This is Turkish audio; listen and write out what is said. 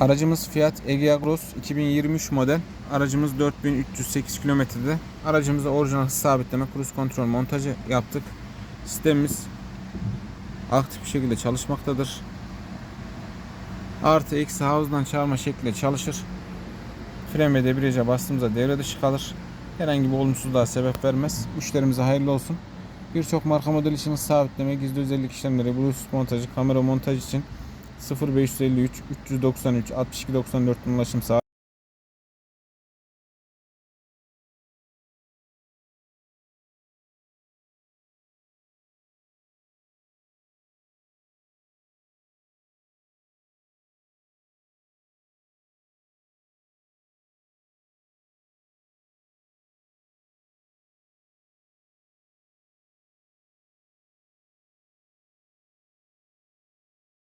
Aracımız Fiat Egea Cross 2023 model. Aracımız 4308 kilometrede. Aracımıza orijinal hız sabitleme, cruise kontrol montajı yaptık. Sistemimiz aktif bir şekilde çalışmaktadır. Artı eksi havuzdan çağırma şekliyle çalışır. Fren ve debriyaja bastığımızda devre dışı kalır. Herhangi bir olumsuzluğa sebep vermez. Müşterimize hayırlı olsun. Birçok marka model için sabitleme, gizli özellik işlemleri, Bluetooth montajı, kamera montaj için 0553 393 62 94 ulaşım sağ